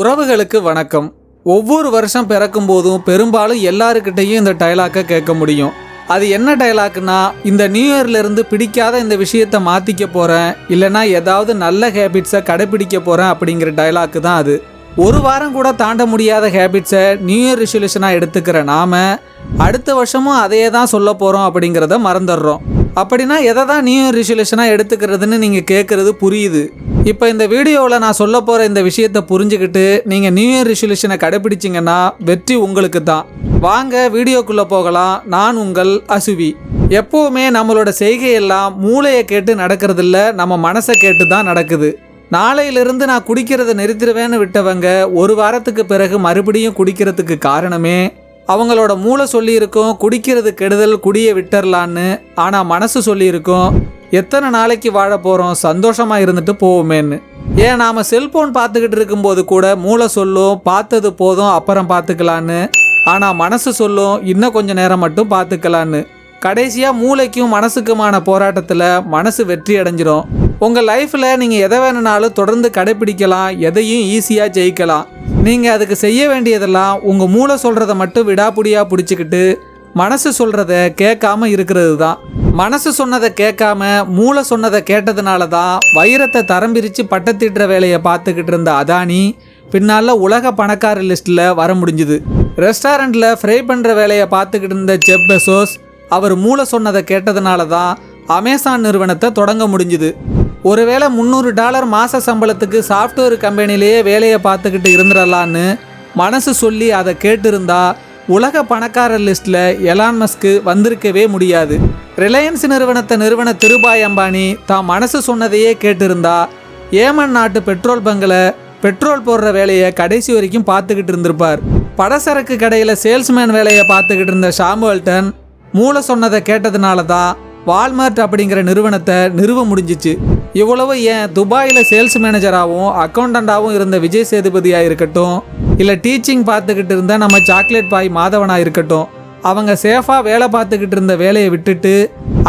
உறவுகளுக்கு வணக்கம். ஒவ்வொரு வருஷம் பிறக்கும் போதும் பெரும்பாலும் எல்லாருக்கிட்டையும் இந்த டைலாக்கை கேட்க முடியும். அது என்ன டைலாக்னா இந்த நியூ இயர்லேருந்து பிடிக்காத இந்த விஷயத்தை மாற்றிக்க போகிறேன் இல்லைனா ஏதாவது நல்ல ஹேபிட்ஸை கடைப்பிடிக்க போகிறேன் அப்படிங்கிற டைலாக்கு தான் அது. ஒரு வாரம் கூட தாண்ட முடியாத ஹேபிட்ஸை நியூ இயர் ரிசல்யூஷனாக எடுத்துக்கிற நாம அடுத்த வருஷமும் அதையே தான் சொல்ல போகிறோம் அப்படிங்கிறத மறந்துடுறோம். அப்படின்னா எதை தான் நியூ இயர் ரிசல்யூஷனாக எடுத்துக்கிறதுன்னு நீங்கள் கேட்குறது புரியுது. இப்போ இந்த வீடியோவில் நான் சொல்ல போகிற இந்த விஷயத்தை புரிஞ்சுக்கிட்டு நீங்கள் நியூ இயர் ரிசல்யூஷனை கடைப்பிடிச்சிங்கன்னா வெற்றி உங்களுக்கு தான் வாங்க வீடியோக்குள்ளே போகலாம். நான் உங்கள் அசுவி. எப்போவுமே நம்மளோட செய்கையெல்லாம் மூளையை கேட்டு நடக்கிறதில்ல நம்ம மனசை கேட்டு தான் நடக்குது. நாளையிலிருந்து நான் குடிக்கிறத நிறுத்திடுவேன்னு விட்டவங்க ஒரு வாரத்துக்கு பிறகு மறுபடியும் குடிக்கிறதுக்கு காரணமே அவங்களோட மூளை சொல்லியிருக்கும் குடிக்கிறது கெடுதல் குடியை விட்டுறலான்னு ஆனால் மனசு சொல்லியிருக்கும் எத்தனை நாளைக்கு வாழ போகிறோம் சந்தோஷமாக இருந்துட்டு போவோமேன்னு. ஏன் நாம் செல்ஃபோன் பார்த்துக்கிட்டு இருக்கும்போது கூட மூளை சொல்லும் பார்த்தது போதும் அப்புறம் பார்த்துக்கலான்னு. ஆனால் மனசு சொல்லும் இன்னும் கொஞ்சம் நேரம் மட்டும் பார்த்துக்கலான்னு. கடைசியாக மூளைக்கும் மனசுக்குமான போராட்டத்தில் மனசு வெற்றி அடைஞ்சிரும். உங்கள் லைஃப்பில் நீங்கள் எதை வேணுனாலும் தொடர்ந்து கடைப்பிடிக்கலாம் எதையும் ஈஸியாக ஜெயிக்கலாம். நீங்கள் அதுக்கு செய்ய வேண்டியதெல்லாம் உங்கள் மூளை சொல்கிறத மட்டும் விடாப்புடியாக பிடிச்சிக்கிட்டு மனசு சொல்கிறத கேட்காம இருக்கிறது தான். மனசு சொன்னதை கேட்காம மூளை சொன்னதை கேட்டதுனால தான் வைரத்தை தரம் பிரித்து பட்டத்திட்டுற வேலையை பார்த்துக்கிட்டு இருந்த அதானி பின்னால் உலக பணக்கார லிஸ்ட்டில் வர முடிஞ்சுது. ரெஸ்டாரண்ட்டில் ஃப்ரை பண்ணுற வேலையை பார்த்துக்கிட்டு இருந்த ஜெப் பெசோஸ் அவர் மூளை சொன்னதை கேட்டதுனால தான் அமேசான் நிறுவனத்தை தொடங்க முடிஞ்சுது. ஒருவேளை முந்நூறு டாலர் மாத சம்பளத்துக்கு சாஃப்ட்வேர் கம்பெனிலேயே வேலையை பார்த்துக்கிட்டு இருந்துடலான்னு மனசு சொல்லி அதை கேட்டிருந்தா உலக பணக்காரர் லிஸ்ட்டில் எலான் மஸ்க்கு வந்திருக்கவே முடியாது. ரிலையன்ஸ் நிறுவனத்தை நிறுவன திருபாய் அம்பானி தான் மனசு சொன்னதையே கேட்டிருந்தா ஏமன் நாட்டு பெட்ரோல் பங்கில் பெட்ரோல் போடுற வேலையை கடைசி வரைக்கும் பார்த்துக்கிட்டு இருந்திருப்பார். படசரக்கு கடையில் சேல்ஸ்மேன் வேலையை பார்த்துக்கிட்டு இருந்த ஷாம்பல்டன் மூளை சொன்னதை கேட்டதுனால தான் வால்மார்ட் அப்படிங்கிற நிறுவனத்தை நிறுவ முடிஞ்சிச்சு. இவ்வளவு ஏன் துபாயில் சேல்ஸ் மேனேஜராகவும் அக்கௌண்டண்ட்டாகவும் இருந்த விஜய் சேதுபதியாக இருக்கட்டும் இல்லை டீச்சிங் பார்த்துக்கிட்டு இருந்த நம்ம சாக்லேட் பாய் மாதவனாக இருக்கட்டும் அவங்க சேஃபாக வேலை பார்த்துக்கிட்டு இருந்த வேலையை விட்டுட்டு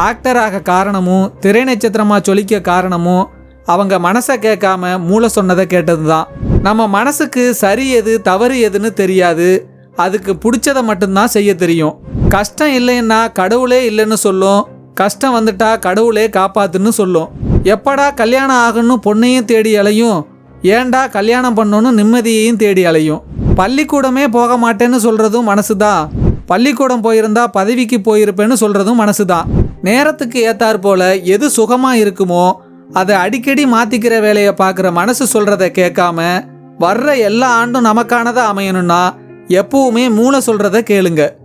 ஆக்டராக காரணமும் திரை நட்சத்திரமாக சொலிக்க காரணமும் அவங்க மனசை கேட்காம மூளை சொன்னதை கேட்டது தான் நம்ம மனசுக்கு சரி எது தவறு எதுன்னு தெரியாது. அதுக்கு பிடிச்சதை மட்டும்தான் செய்ய தெரியும். கஷ்டம் இல்லைன்னா கடவுளே இல்லைன்னு சொல்லும். கஷ்டம் வந்துட்டா கடவுளே காப்பாத்துன்னு சொல்லும். எப்படா கல்யாணம் ஆகணும்னு பொண்ணையும் தேடி அலையும்? ஏன்டா கல்யாணம் பண்ணணும் நிம்மதியையும் தேடி அலையும்? பள்ளிக்கூடமே போக மாட்டேன்னு சொல்கிறதும் மனசு தான் பள்ளிக்கூடம் போயிருந்தா பதவிக்கு போயிருப்பேன்னு சொல்கிறதும் மனசு தான் நேரத்துக்கு ஏத்தாற் போல எது சுகமாக இருக்குமோ அதை அடிக்கடி மாற்றிக்கிற வேலையை பார்க்குற மனசு சொல்கிறத கேட்காம வர்ற எல்லா ஆண்டும் நமக்கானதாக அமையணும்னா எப்பவுமே மூளை சொல்கிறத கேளுங்க.